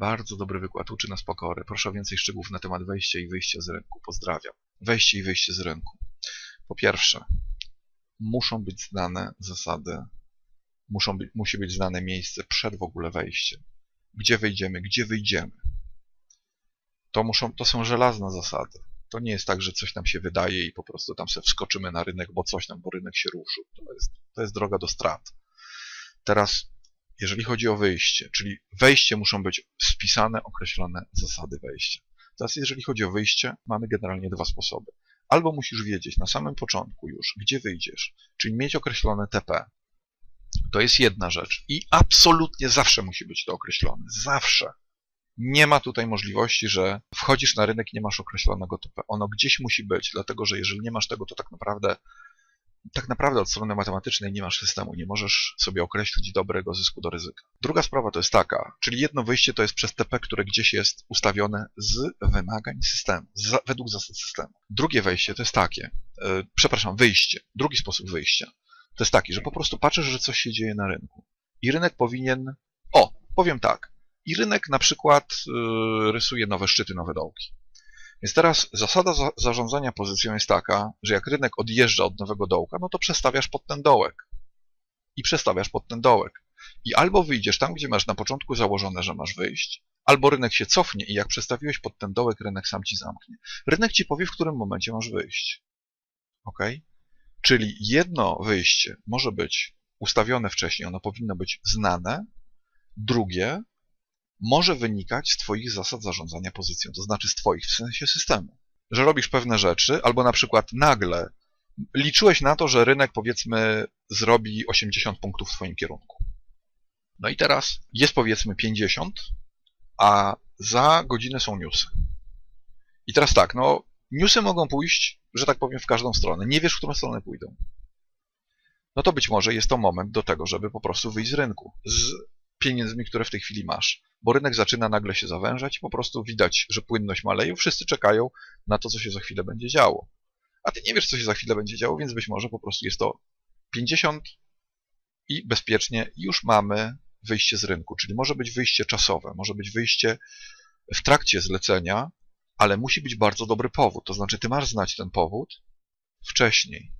Bardzo dobry wykład, uczy nas pokory. Proszę o więcej szczegółów na temat wejścia i wyjścia z rynku. Pozdrawiam. Wejście i wyjście z rynku. Po pierwsze, muszą być znane zasady, muszą być, musi być znane miejsce przed w ogóle wejściem. Gdzie wejdziemy, gdzie wyjdziemy. To, muszą, to są żelazne zasady. To nie jest tak, że coś nam się wydaje i po prostu tam sobie wskoczymy na rynek, bo coś nam, bo rynek się ruszył. To jest, to jest droga do strat. Teraz, jeżeli chodzi o wyjście, czyli wejście muszą być spisane, określone zasady wejścia. Teraz, jeżeli chodzi o wyjście, mamy generalnie dwa sposoby. Albo musisz wiedzieć na samym początku już, gdzie wyjdziesz, czyli mieć określone TP. To jest jedna rzecz i absolutnie zawsze musi być to określone. Zawsze. Nie ma tutaj możliwości, że wchodzisz na rynek nie masz określonego TP. Ono gdzieś musi być, dlatego że jeżeli nie masz tego, to tak naprawdę tak naprawdę od strony matematycznej nie masz systemu, nie możesz sobie określić dobrego zysku do ryzyka. Druga sprawa to jest taka, czyli jedno wyjście to jest przez TP, które gdzieś jest ustawione z wymagań systemu, z, według zasad systemu. Drugie wejście to jest takie, yy, przepraszam, wyjście, drugi sposób wyjścia to jest taki, że po prostu patrzysz, że coś się dzieje na rynku i rynek powinien, o, powiem tak, i rynek na przykład yy, rysuje nowe szczyty, nowe dołki. Więc teraz zasada za zarządzania pozycją jest taka, że jak rynek odjeżdża od nowego dołka, no to przestawiasz pod ten dołek. I przestawiasz pod ten dołek. I albo wyjdziesz tam, gdzie masz na początku założone, że masz wyjść, albo rynek się cofnie i jak przestawiłeś pod ten dołek, rynek sam ci zamknie. Rynek ci powie, w którym momencie masz wyjść. Ok? Czyli jedno wyjście może być ustawione wcześniej, ono powinno być znane. Drugie może wynikać z Twoich zasad zarządzania pozycją, to znaczy z Twoich w sensie systemu. Że robisz pewne rzeczy, albo na przykład nagle liczyłeś na to, że rynek powiedzmy zrobi 80 punktów w Twoim kierunku. No i teraz jest powiedzmy 50, a za godzinę są newsy. I teraz tak, no newsy mogą pójść, że tak powiem, w każdą stronę. Nie wiesz, w którą stronę pójdą. No to być może jest to moment do tego, żeby po prostu wyjść z rynku. Z pieniędzmi, które w tej chwili masz. Bo rynek zaczyna nagle się zawężać i po prostu widać, że płynność maleje. Wszyscy czekają na to, co się za chwilę będzie działo. A ty nie wiesz, co się za chwilę będzie działo, więc być może po prostu jest to 50 i bezpiecznie już mamy wyjście z rynku. Czyli może być wyjście czasowe, może być wyjście w trakcie zlecenia, ale musi być bardzo dobry powód. To znaczy, ty masz znać ten powód wcześniej,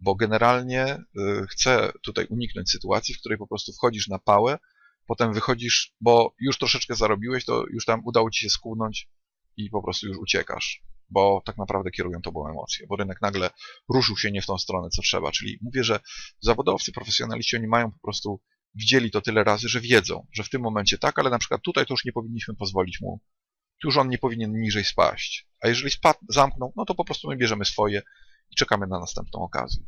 bo generalnie y, chcę tutaj uniknąć sytuacji, w której po prostu wchodzisz na pałę, potem wychodzisz, bo już troszeczkę zarobiłeś, to już tam udało ci się skłonąć i po prostu już uciekasz, bo tak naprawdę kierują tobą emocje, bo rynek nagle ruszył się nie w tą stronę, co trzeba. Czyli mówię, że zawodowcy, profesjonaliści, oni mają po prostu, widzieli to tyle razy, że wiedzą, że w tym momencie tak, ale na przykład tutaj to już nie powinniśmy pozwolić mu, już on nie powinien niżej spaść. A jeżeli spadł, zamknął, no to po prostu my bierzemy swoje i czekamy na następną okazję.